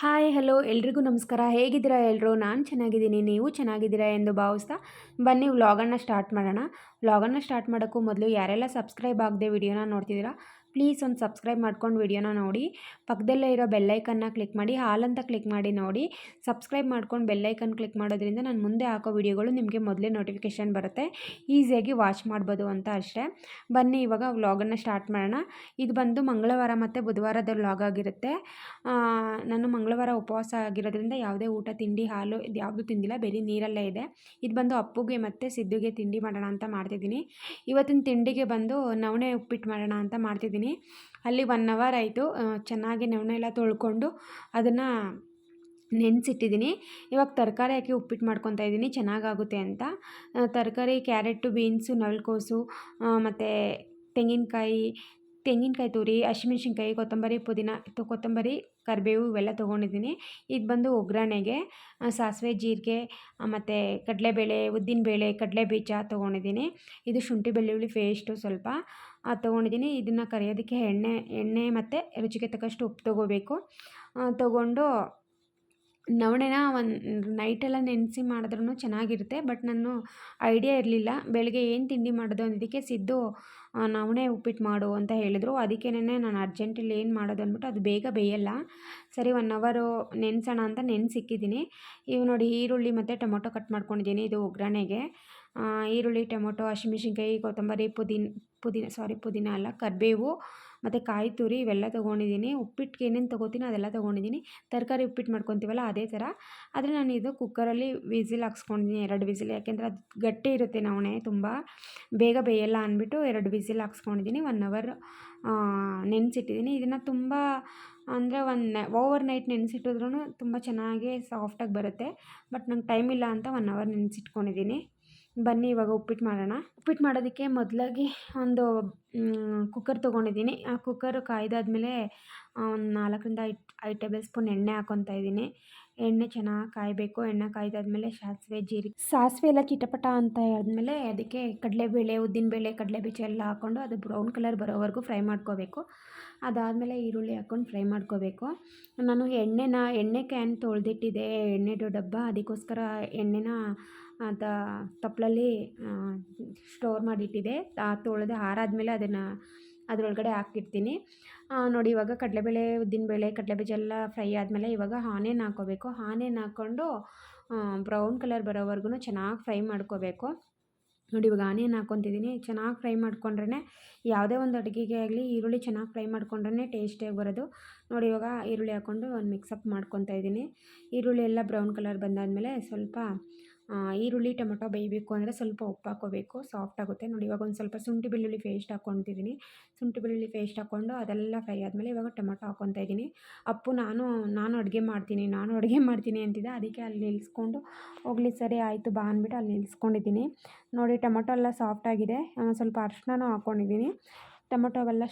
Hi hello ಎಲ್ರಿಗೂ ನಮಸ್ಕಾರ. ಹೇಗಿದ್ದೀರಾ ಎಲ್ಲರೂ ನಾನು ಚೆನ್ನಾಗಿದ್ದೀನಿ. ನೀವು ಚೆನ್ನಾಗಿದ್ದೀರಾ ಎಂದು ಭಾವಿಸ್ತಾ ಬನ್ನಿ ವ್ಲಾಗನ್ನು ಸ್ಟಾರ್ಟ್ ಮಾಡೋಣ. ವ್ಲಾಗನ್ನು ಸ್ಟಾರ್ಟ್ ಮಾಡೋಕ್ಕೂ ಮೊದಲು ಯಾರೆಲ್ಲ ಸಬ್ಸ್ಕ್ರೈಬ್ ಆಗದೆ ವಿಡಿಯೋನ ನೋಡ್ತಿದ್ದೀರಾ ಪ್ಲೀಸ್ ಒಂದು ಸಬ್ಸ್ಕ್ರೈಬ್ ಮಾಡ್ಕೊಂಡು ವಿಡಿಯೋನ ನೋಡಿ. ಪಕ್ಕದಲ್ಲೇ ಇರೋ ಬೆಲ್ಲೈಕನ್ನ ಕ್ಲಿಕ್ ಮಾಡಿ, ಹಾಲ್ ಅಂತ ಕ್ಲಿಕ್ ಮಾಡಿ ನೋಡಿ. ಸಬ್ಸ್ಕ್ರೈಬ್ ಮಾಡ್ಕೊಂಡು ಬೆಲ್ಲೈಕನ್ ಕ್ಲಿಕ್ ಮಾಡೋದ್ರಿಂದ ನಾನು ಮುಂದೆ ಹಾಕೋ ವಿಡಿಯೋಗಳು ನಿಮಗೆ ಮೊದಲೇ ನೋಟಿಫಿಕೇಷನ್ ಬರುತ್ತೆ. ಈಸಿಯಾಗಿ ವಾಚ್ ಮಾಡ್ಬೋದು ಅಂತ ಅಷ್ಟೇ. ಬನ್ನಿ, ಇವಾಗ ವ್ಲಾಗನ್ನು ಸ್ಟಾರ್ಟ್ ಮಾಡೋಣ. ಇದು ಬಂದು ಮಂಗಳವಾರ ಮತ್ತು ಬುಧವಾರದ ವ್ಲಾಗ್ ಆಗಿರುತ್ತೆ. ನಾನು ಮಂಗಳವಾರ ಉಪವಾಸ ಆಗಿರೋದ್ರಿಂದ ಯಾವುದೇ ಊಟ, ತಿಂಡಿ, ಹಾಲು ಇದು ಯಾವುದೂ ತಿಂದಿಲ್ಲ. ಬರೀ ನೀರಲ್ಲೇ ಇದೆ. ಇದು ಬಂದು ಅಪ್ಪುಗೆ ಮತ್ತು ಸಿದ್ದುಗೆ ತಿಂಡಿ ಮಾಡೋಣ ಅಂತ ಮಾಡ್ತಿದ್ದೀನಿ. ಇವತ್ತಿನ ತಿಂಡಿಗೆ ಬಂದು ನವಣೆ ಉಪ್ಪಿಟ್ಟು ಮಾಡೋಣ ಅಂತ ಮಾಡ್ತಿದ್ದೀನಿ. ಅಲ್ಲಿ ಒನ್ ಅವರ್ ಆಯಿತು. ಚೆನ್ನಾಗಿ ನೆವಣ ಎಲ್ಲ ತೊಳ್ಕೊಂಡು ಅದನ್ನು ನೆನೆಸಿಟ್ಟಿದ್ದೀನಿ. ಇವಾಗ ತರಕಾರಿ ಹಾಕಿ ಉಪ್ಪಿಟ್ಟು ಮಾಡ್ಕೊತಾ ಇದ್ದೀನಿ. ಚೆನ್ನಾಗಾಗುತ್ತೆ ಅಂತ. ತರಕಾರಿ ಕ್ಯಾರೆಟು ಬೀನ್ಸು ನವಿಲುಕೋಸು ಮತ್ತು ತೆಂಗಿನಕಾಯಿ ತೆಂಗಿನಕಾಯಿ ತುರಿ, ಹಸಿಮೆಣ್ಸಿನ್ಕಾಯಿ, ಕೊತ್ತಂಬರಿ ಪುದೀನ ಕೊತ್ತಂಬರಿ, ಕರಿಬೇವು ಇವೆಲ್ಲ ತೊಗೊಂಡಿದ್ದೀನಿ. ಇದು ಬಂದು ಒಗ್ಗರಣೆಗೆ ಸಾಸಿವೆ, ಜೀರಿಗೆ ಮತ್ತು ಕಡಲೆಬೇಳೆ, ಉದ್ದಿನಬೇಳೆ ಕಡಲೆ ಬೀಜ ತೊಗೊಂಡಿದ್ದೀನಿ. ಇದು ಶುಂಠಿ ಬೆಳ್ಳುಳ್ಳಿ ಪೇಸ್ಟು ಸ್ವಲ್ಪ ತೊಗೊಂಡಿದ್ದೀನಿ. ಇದನ್ನು ಕರಿಯೋದಕ್ಕೆ ಎಣ್ಣೆ ಎಣ್ಣೆ ಮತ್ತು ರುಚಿಗೆ ತಕ್ಕಷ್ಟು ಉಪ್ಪು ತೊಗೋಬೇಕು. ತೊಗೊಂಡು ನವಣೆನ ಒಂದು ನೈಟೆಲ್ಲ ನೆನೆಸಿ ಮಾಡಿದ್ರೂ ಚೆನ್ನಾಗಿರುತ್ತೆ, ಬಟ್ ನಾನು ಐಡಿಯಾ ಇರಲಿಲ್ಲ. ಬೆಳಗ್ಗೆ ಏನು ತಿಂಡಿ ಮಾಡೋದು ಅಂದಿದ್ದಕ್ಕೆ ಸಿದ್ದು ನವಣೆ ಉಪ್ಪಿಟ್ಟು ಮಾಡು ಅಂತ ಹೇಳಿದ್ರು. ಅದಕ್ಕೇನೆ ನಾನು ಅರ್ಜೆಂಟಲ್ಲಿ ಏನು ಮಾಡೋದು ಅಂದ್ಬಿಟ್ಟು ಅದು ಬೇಗ ಬೇಯಲ್ಲ. ಸರಿ, ಒನ್ ಅವರು ನೆನೆಸೋಣ ಅಂತ ನೆನೆಸಿಕ್ಕಿದ್ದೀನಿ ಇವು ನೋಡಿ, ಈರುಳ್ಳಿ ಮತ್ತು ಟೊಮೊಟೊ ಕಟ್ ಮಾಡ್ಕೊಂಡಿದ್ದೀನಿ ಇದು ಒಗ್ಗರಣೆಗೆ. ಈರುಳ್ಳಿ, ಟೊಮೊಟೊ, ಹಸಿಮೆಣ್ಸಿನ್ಕಾಯಿ, ಕೊತ್ತಂಬರಿ, ಪುದೀನ ಪುದೀನ, ಸಾರಿ, ಪುದೀನ ಅಲ್ಲ, ಕರಿಬೇವು ಮತ್ತು ಕಾಯಿ ತುರಿ ಇವೆಲ್ಲ ತೊಗೊಂಡಿದ್ದೀನಿ. ಉಪ್ಪಿಟ್ಟಿಗೆ ಏನೇನು ತೊಗೋತೀನಿ ಅದೆಲ್ಲ ತೊಗೊಂಡಿದ್ದೀನಿ. ತರಕಾರಿ ಉಪ್ಪಿಟ್ಟು ಮಾಡ್ಕೊತೀವಲ್ಲ ಅದೇ ಥರ ಆದರೆ ನಾನು ಇದು ಕುಕ್ಕರಲ್ಲಿ ವಿಸಿಲ್ ಹಾಕ್ಸ್ಕೊಂಡಿದ್ದೀನಿ, ಎರಡು ವಿಸಿಲ್. ಯಾಕೆಂದರೆ ಅದು ಗಟ್ಟಿ ಇರುತ್ತೆ ನವಣೆ ತುಂಬ. ಬೇಗ ಬೇಯಲ್ಲ ಅಂದ್ಬಿಟ್ಟು ಎರಡು ವಿಸಿಲ್ ಹಾಕ್ಸ್ಕೊಂಡಿದ್ದೀನಿ. ಒನ್ ಅವರ್ ನೆನೆಸಿಟ್ಟಿದ್ದೀನಿ. ಇದನ್ನು ತುಂಬ, ಅಂದರೆ ಒನ್ ಓವರ್ ನೈಟ್ ನೆನೆಸಿಟ್ಟಿದ್ರೂ ತುಂಬ ಚೆನ್ನಾಗಿ ಸಾಫ್ಟಾಗಿ ಬರುತ್ತೆ. ಬಟ್ ನಂಗೆ ಟೈಮ್ ಇಲ್ಲ ಅಂತ ಒನ್ ಅವರ್ ನೆನೆಸಿಟ್ಕೊಂಡಿದ್ದೀನಿ. ಬನ್ನಿ, ಇವಾಗ ಉಪ್ಪಿಟ್ಟು ಮಾಡೋಣ. ಉಪ್ಪಿಟ್ಟು ಮಾಡೋದಕ್ಕೆ ಮೊದಲಾಗಿ ಒಂದು ಕುಕ್ಕರ್ ತೊಗೊಂಡಿದ್ದೀನಿ. ಆ ಕುಕ್ಕರ್ ಕಾಯ್ದಾದ್ಮೇಲೆ ಒಂದು ನಾಲ್ಕರಿಂದ ಐದು ಐದು ಟೇಬಲ್ ಸ್ಪೂನ್ ಎಣ್ಣೆ ಹಾಕ್ಕೊತಾ ಇದ್ದೀನಿ. ಎಣ್ಣೆ ಚೆನ್ನಾಗಿ ಕಾಯಬೇಕು, ಎಣ್ಣೆ ಕಾಯ್ದಾದ್ಮೇಲೆ ಸಾಸಿವೆ, ಜೀರಿಗೆ, ಸಾಸಿವೆ ಎಲ್ಲ ಚಿಟಪಟ ಅಂತ ಆದಮೇಲೆ ಅದಕ್ಕೆ ಕಡಲೆಬೇಳೆ, ಉದ್ದಿನಬೇಳೆ ಕಡಲೆ ಬೀಜ ಎಲ್ಲ ಹಾಕ್ಕೊಂಡು ಅದು ಬ್ರೌನ್ ಕಲರ್ ಬರೋವರೆಗೂ ಫ್ರೈ ಮಾಡ್ಕೋಬೇಕು. ಅದಾದಮೇಲೆ ಈರುಳ್ಳಿ ಹಾಕ್ಕೊಂಡು ಫ್ರೈ ಮಾಡ್ಕೋಬೇಕು. ನಾನು ಎಣ್ಣೆನ, ಎಣ್ಣೆ ಕ್ಯಾನ್ ತೊಳೆದಿಟ್ಟಿದೆ, ಎಣ್ಣೆದು ಡಬ್ಬ, ಅದಕ್ಕೋಸ್ಕರ ಎಣ್ಣೆನ ಅದ ತಪ್ಪಲಲ್ಲಿ ಸ್ಟೋರ್ ಮಾಡಿಟ್ಟಿದೆ. ತೊಳೆದು ಆರಾದ್ಮೇಲೆ ಅದನ್ನು ಅದರೊಳಗಡೆ ಹಾಕಿರ್ತೀನಿ ನೋಡಿ ಇವಾಗ ಕಡಲೆಬೇಳೆ, ಉದ್ದಿನಬೇಳೆ, ಕಡಲೆಬೀಜ ಎಲ್ಲ ಫ್ರೈ ಆದಮೇಲೆ ಇವಾಗ ಆನಿಯನ್ ಹಾಕ್ಕೋಬೇಕು ಆನಿಯನ್ ಹಾಕ್ಕೊಂಡು ಬ್ರೌನ್ ಕಲರ್ ಬರೋವರೆಗೂ ಚೆನ್ನಾಗಿ ಫ್ರೈ ಮಾಡ್ಕೋಬೇಕು. ನೋಡಿ ಇವಾಗ ಆನಿಯನ್ ಹಾಕ್ಕೊತಿದ್ದೀನಿ ಚೆನ್ನಾಗಿ ಫ್ರೈ ಮಾಡ್ಕೊಂಡ್ರೆ ಯಾವುದೇ ಒಂದು ಅಡುಗೆಗೆ ಆಗಲಿ ಈರುಳ್ಳಿ ಚೆನ್ನಾಗಿ ಫ್ರೈ ಮಾಡ್ಕೊಂಡ್ರೆ ಟೇಸ್ಟಿಯಾಗಿ ಬರೋದು. ನೋಡಿ ಇವಾಗ ಈರುಳ್ಳಿ ಹಾಕ್ಕೊಂಡು ಒಂದು ಮಿಕ್ಸಪ್ ಮಾಡ್ಕೊತಾ ಇದ್ದೀನಿ ಈರುಳ್ಳಿ ಎಲ್ಲ ಬ್ರೌನ್ ಕಲರ್ ಬಂದಾದಮೇಲೆ ಸ್ವಲ್ಪ ಈರುಳ್ಳಿ, ಟೊಮೊಟೊ ಬೇಯಬೇಕು ಅಂದರೆ ಸ್ವಲ್ಪ ಉಪ್ಪು ಹಾಕೋಬೇಕು ಸಾಫ್ಟ್ ಆಗುತ್ತೆ. ನೋಡಿ, ಇವಾಗ ಒಂದು ಸ್ವಲ್ಪ ಶುಂಠಿ ಬೆಳ್ಳುಳ್ಳಿ ಪೇಸ್ಟ್ ಹಾಕ್ಕೊತಿದ್ದೀನಿ ಶುಂಠಿ ಬೆಳ್ಳುಳ್ಳಿ ಪೇಸ್ಟ್ ಹಾಕ್ಕೊಂಡು ಅದೆಲ್ಲ ಫ್ರೈ ಆದಮೇಲೆ ಇವಾಗ ಟೊಮೊಟೊ ಹಾಕ್ಕೊತಾ ಇದ್ದೀನಿ. ಅಪ್ಪು, ನಾನು ನಾನು ಅಡುಗೆ ಮಾಡ್ತೀನಿ, ನಾನು ಅಡುಗೆ ಮಾಡ್ತೀನಿ ಅಂತಿದ್ದೆ. ಅದಕ್ಕೆ ಅಲ್ಲಿ ನಿಲ್ಲಿಸ್ಕೊಂಡು ಹೋಗ್ಲಿ, ಸರಿ ಆಯಿತು ಬಾ ಅಂದ್ಬಿಟ್ಟು ಅಲ್ಲಿ ನಿಲ್ಲಿಸ್ಕೊಂಡಿದ್ದೀನಿ ನೋಡಿ, ಟೊಮೊಟೊ ಎಲ್ಲ ಸಾಫ್ಟ್ ಆಗಿದೆ. ಸ್ವಲ್ಪ ಅರ್ಶಿನೂ ಹಾಕ್ಕೊಂಡಿದ್ದೀನಿ ಟೊಮೊಟೊ ಅವೆಲ್ಲ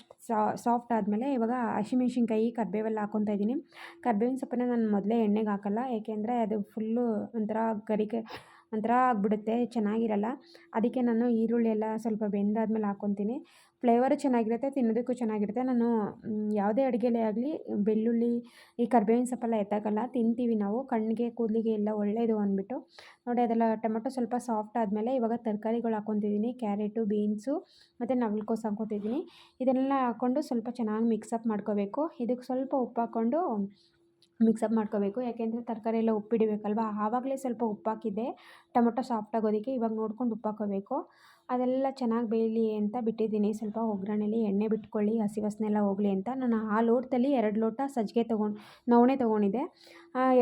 ಸಾಫ್ಟ್ ಆದಮೇಲೆ ಇವಾಗ ಹಸಿಮೆಣ್ಸಿನ್ಕಾಯಿ, ಕರಿಬೇವೆಲ್ಲ ಹಾಕ್ಕೊತಾ ಇದ್ದೀನಿ. ಕರ್ಬೇವಿನ ಸೊಪ್ಪನ್ನ ನಾನು ಮೊದಲೇ ಎಣ್ಣೆಗೆ ಹಾಕಲ್ಲ, ಏಕೆಂದರೆ ಅದು ಫುಲ್ಲು ಒಂಥರ ಗರಿಕೆ, ಒಂಥರ ಆಗಿಬಿಡುತ್ತೆ, ಚೆನ್ನಾಗಿರಲ್ಲ. ಅದಕ್ಕೆ ನಾನು ಈರುಳ್ಳಿ ಎಲ್ಲ ಸ್ವಲ್ಪ ಬೆಂದಾದ್ಮೇಲೆ ಹಾಕ್ಕೊತೀನಿ ಫ್ಲೇವರು ಚೆನ್ನಾಗಿರುತ್ತೆ, ತಿನ್ನೋದಕ್ಕೂ ಚೆನ್ನಾಗಿರುತ್ತೆ. ನಾನು ಯಾವುದೇ ಅಡುಗೆಲೇ ಆಗಲಿ, ಬೆಳ್ಳುಳ್ಳಿ, ಈ ಕರ್ಬೇವಿನ ಸೊಪ್ಪೆಲ್ಲ ಎತ್ತಾಕಲ್ಲ ತಿಂತೀವಿ ನಾವು. ಕಣ್ಣಿಗೆ, ಕೂದಲಿಗೆ ಎಲ್ಲ ಒಳ್ಳೆಯದು ಅಂದ್ಬಿಟ್ಟು. ನೋಡಿ, ಅದೆಲ್ಲ ಟೊಮೊಟೊ ಸ್ವಲ್ಪ ಸಾಫ್ಟ್ ಆದಮೇಲೆ ಇವಾಗ ತರಕಾರಿಗಳು ಹಾಕ್ಕೊತಿದ್ದೀನಿ. ಕ್ಯಾರೆಟು, ಬೀನ್ಸು ಮತ್ತು ನವಲ್ಕೋಸು ಹಾಕ್ಕೊತಿದ್ದೀನಿ. ಇದನ್ನೆಲ್ಲ ಹಾಕ್ಕೊಂಡು ಸ್ವಲ್ಪ ಚೆನ್ನಾಗಿ ಮಿಕ್ಸಪ್ ಮಾಡ್ಕೋಬೇಕು. ಇದಕ್ಕೆ ಸ್ವಲ್ಪ ಉಪ್ಪು ಹಾಕ್ಕೊಂಡು ಮಿಕ್ಸಪ್ ಮಾಡ್ಕೋಬೇಕು. ಯಾಕೆಂದರೆ ತರಕಾರಿ ಎಲ್ಲ ಉಪ್ಪಿಡಬೇಕಲ್ವ? ಆವಾಗಲೇ ಸ್ವಲ್ಪ ಉಪ್ಪು ಹಾಕಿದ್ದೆ. ಟೊಮೊಟೊ ಸಾಫ್ಟ್ ಆಗೋದಕ್ಕೆ ಇವಾಗ ನೋಡ್ಕೊಂಡು ಉಪ್ಪು ಹಾಕೋಬೇಕು. ಅದೆಲ್ಲ ಚೆನ್ನಾಗಿ ಬೇಯಲಿ ಅಂತ ಬಿಟ್ಟಿದ್ದೀನಿ. ಸ್ವಲ್ಪ ಒಗ್ಗರಣೆಲಿ ಎಣ್ಣೆ ಬಿಟ್ಕೊಳ್ಳಿ, ಹಸಿ ವಾಸನೆ ಹೋಗಲಿ ಅಂತ. ನಾನು ಆ ಲೋಟದಲ್ಲಿ ಎರಡು ಲೋಟ ಸಜ್ಜಿಗೆ ತೊಗೊಂಡು, ನವಣೆ ತೊಗೊಂಡಿದ್ದೆ.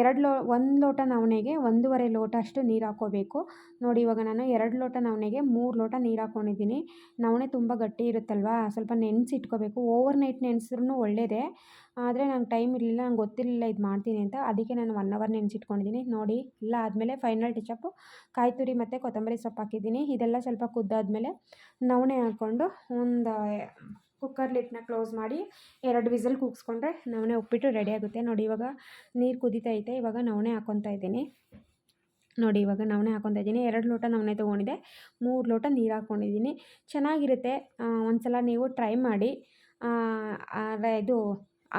ಎರಡು ಲೋ, ಒಂದು ಲೋಟ ನವಣೆಗೆ ಒಂದೂವರೆ ಲೋಟ ಅಷ್ಟು ನೀರು ಹಾಕ್ಕೋಬೇಕು ನೋಡಿ ಇವಾಗ ನಾನು ಎರಡು ಲೋಟ ನವಣೆಗೆ ಮೂರು ಲೋಟ ನೀರು ಹಾಕ್ಕೊಂಡಿದ್ದೀನಿ ನವಣೆ ತುಂಬ ಗಟ್ಟಿ ಇರುತ್ತಲ್ವಾ? ಸ್ವಲ್ಪ ನೆನೆಸಿಟ್ಕೋಬೇಕು ಓವರ್ ನೈಟ್ ನೆನೆಸಿದ್ರೂ ಒಳ್ಳೆಯದೇ ಆದರೆ ನಂಗೆ ಟೈಮ್ ಇರಲಿಲ್ಲ, ನಂಗೆ ಗೊತ್ತಿರಲಿಲ್ಲ ಇದು ಮಾಡ್ತೀನಿ ಅಂತ. ಅದಕ್ಕೆ ನಾನು ಒನ್ ಅವರ್ ನೆನೆಸಿಟ್ಕೊಂಡಿದ್ದೀನಿ. ನೋಡಿ, ಎಲ್ಲ ಆದಮೇಲೆ ಫೈನಲ್ ಟಚಪ್ಪು ಕಾಯಿ ತುರಿ ಮತ್ತು ಕೊತ್ತಂಬರಿ ಸೊಪ್ಪು ಹಾಕಿದ್ದೀನಿ. ಇದೆಲ್ಲ ಸ್ವಲ್ಪ ಕುದ್ದಾದಮೇಲೆ ನವಣೆ ಹಾಕ್ಕೊಂಡು ಒಂದು ಕುಕ್ಕರ್ ಲಿಟ್ನ ಕ್ಲೋಸ್ ಮಾಡಿ ಎರಡು ವಿಸಲ್ ಕೂಗಿಸ್ಕೊಂಡ್ರೆ ನವಣೆ ಉಪ್ಪಿಟ್ಟು ರೆಡಿ ಆಗುತ್ತೆ. ನೋಡಿ, ಇವಾಗ ನೀರು ಕುದೀತಾ ಐತೆ. ಇವಾಗ ನವಣೆ ಹಾಕ್ಕೊತಾ ಇದ್ದೀನಿ. ನೋಡಿ, ಇವಾಗ ನವಣೆ ಹಾಕ್ಕೊತಾ ಇದ್ದೀನಿ. ಎರಡು ಲೋಟ ನವಣೆ ತೊಗೊಂಡಿದೆ ಮೂರು ಲೋಟ ನೀರು ಹಾಕ್ಕೊಂಡಿದ್ದೀನಿ ಚೆನ್ನಾಗಿರುತ್ತೆ. ಒಂದು ಸಲ ನೀವು ಟ್ರೈ ಮಾಡಿ. ಇದು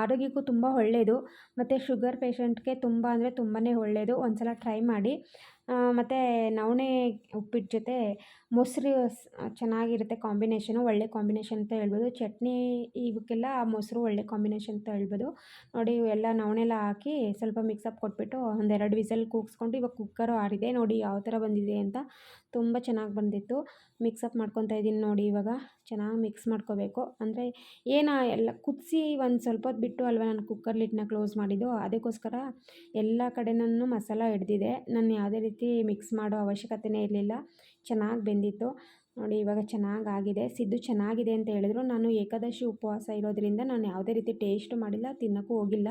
ಆರೋಗ್ಯಕ್ಕೂ ತುಂಬ ಒಳ್ಳೆಯದು ಮತ್ತು ಶುಗರ್ ಪೇಷಂಟ್ಗೆ ತುಂಬ ಅಂದರೆ ತುಂಬಾ ಒಳ್ಳೆಯದು ಒಂದು ಸಲ ಟ್ರೈ ಮಾಡಿ. ಮತ್ತು ನವಣೆ ಉಪ್ಪಿಟ್ಟು ಜೊತೆ ಮೊಸರು ಚೆನ್ನಾಗಿರುತ್ತೆ ಕಾಂಬಿನೇಷನು, ಒಳ್ಳೆ ಕಾಂಬಿನೇಷನ್ ಅಂತ ಹೇಳ್ಬೋದು. ಚಟ್ನಿ ಇವಕ್ಕೆಲ್ಲ ಮೊಸರು ಒಳ್ಳೆ ಕಾಂಬಿನೇಷನ್ ಅಂತ ಹೇಳ್ಬೋದು. ನೋಡಿ ಎಲ್ಲ ನವಣೆ ಎಲ್ಲ ಹಾಕಿ ಸ್ವಲ್ಪ ಮಿಕ್ಸಪ್ ಕೊಟ್ಬಿಟ್ಟು ಒಂದೆರಡು ವಿಸಲ್ ಕೂಗಿಸ್ಕೊಂಡು ಇವಾಗ ಕುಕ್ಕರು ಆರಿದೆ. ನೋಡಿ, ಯಾವ ಥರ ಬಂದಿದೆ ಅಂತ ತುಂಬ ಚೆನ್ನಾಗಿ ಬಂದಿತ್ತು. ಮಿಕ್ಸಪ್ ಮಾಡ್ಕೊತಾ ಇದ್ದೀನಿ ನೋಡಿ ಇವಾಗ. ಚೆನ್ನಾಗಿ ಮಿಕ್ಸ್ ಮಾಡ್ಕೋಬೇಕು. ಅಂದರೆ ಏನು ಎಲ್ಲ ಕುದಿಸಿ ಒಂದು ಸ್ವಲ್ಪ ಹೊತ್ತು ಬಿಟ್ಟು ಅಲ್ವಾ ನಾನು ಕುಕ್ಕರ್ ಲಿಟ್ನ ಕ್ಲೋಸ್ ಮಾಡಿದ್ದು, ಅದಕ್ಕೋಸ್ಕರ ಎಲ್ಲ ಕಡೆನೂ ಮಸಾಲ ಹಿಡ್ದಿದೆ. ನಾನು ಯಾವುದೇ ರೀತಿ ಮಿಕ್ಸ್ ಮಾಡೋ ಅವಶ್ಯಕತೆಯೇ ಇರಲಿಲ್ಲ. ಚೆನ್ನಾಗಿ ಬೆಂದಿತ್ತು. ನೋಡಿ, ಇವಾಗ ಚೆನ್ನಾಗಿ ಆಗಿದೆ ಸಿದ್ದು ಚೆನ್ನಾಗಿದೆ ಅಂತ ಹೇಳಿದ್ರು. ನಾನು ಏಕಾದಶಿ ಉಪವಾಸ ಇರೋದ್ರಿಂದ ನಾನು ಯಾವುದೇ ರೀತಿ ಟೇಸ್ಟು ಮಾಡಿಲ್ಲ, ತಿನ್ನೋಕ್ಕೂ ಹೋಗಿಲ್ಲ.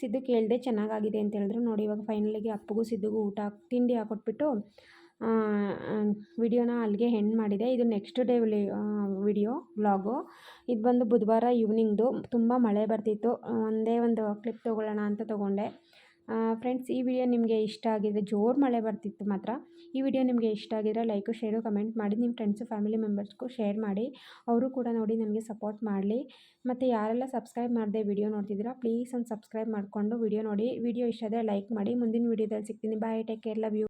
ಸಿದ್ದು ಕೇಳಿದೆ ಚೆನ್ನಾಗಾಗಿದೆ ಅಂತ ಹೇಳಿದ್ರು. ನೋಡಿ, ಇವಾಗ ಫೈನಲಿಗೆ ಅಪ್ಪಗೂ ಸಿದ್ದುಗೂ ಊಟ, ತಿಂಡಿ ಹಾಕೊಟ್ಬಿಟ್ಟು ವಿಡಿಯೋನ ಅಲ್ಲಿಗೆ ಹೆಣ್ಣು ಮಾಡಿದೆ. ಇದು ನೆಕ್ಸ್ಟ್ ಡೇ ವಿಡಿಯೋ, ವ್ಲಾಗು. ಇದು ಬಂದು ಬುಧವಾರ ಈವ್ನಿಂಗ್ದು. ತುಂಬ ಮಳೆ ಬರ್ತಿತ್ತು. ಒಂದೇ ಒಂದು ಕ್ಲಿಪ್ ತೊಗೊಳ್ಳೋಣ ಅಂತ ತೊಗೊಂಡೆ. ಫ್ರೆಂಡ್ಸ್ ಈ ವಿಡಿಯೋ ನಿಮಗೆ ಇಷ್ಟ ಆಗಿದ್ರೆ ಜೋರು ಮಳೆ ಬರ್ತಿತ್ತು ಮಾತ್ರ. ಈ ವಿಡಿಯೋ ನಿಮಗೆ ಇಷ್ಟ ಆಗಿದ್ರೆ ಲೈಕು ಶೇರು ಕಮೆಂಟ್ ಮಾಡಿ. ನಿಮ್ಮ ಫ್ರೆಂಡ್ಸು ಫ್ಯಾಮಿಲಿ ಮೆಂಬರ್ಸ್ಗೂ ಶೇರ್ ಮಾಡಿ. ಅವರು ಕೂಡ ನೋಡಿ ನನಗೆ ಸಪೋರ್ಟ್ ಮಾಡಲಿ. ಮತ್ತು ಯಾರೆಲ್ಲ ಸಬ್ಸ್ಕ್ರೈಬ್ ಮಾಡದೆ ವಿಡಿಯೋ ನೋಡ್ತಿದ್ದೀರಾ ಪ್ಲೀಸ್ ಒಂದು ಸಬ್ಸ್ಕ್ರೈಬ್ ಮಾಡಿಕೊಂಡು ವಿಡಿಯೋ ನೋಡಿ. ವಿಡಿಯೋ ಇಷ್ಟ ಆದರೆ ಲೈಕ್ ಮಾಡಿ. ಮುಂದಿನ ವಿಡಿಯೋದಲ್ಲಿ ಸಿಗ್ತೀನಿ. Bye take care love you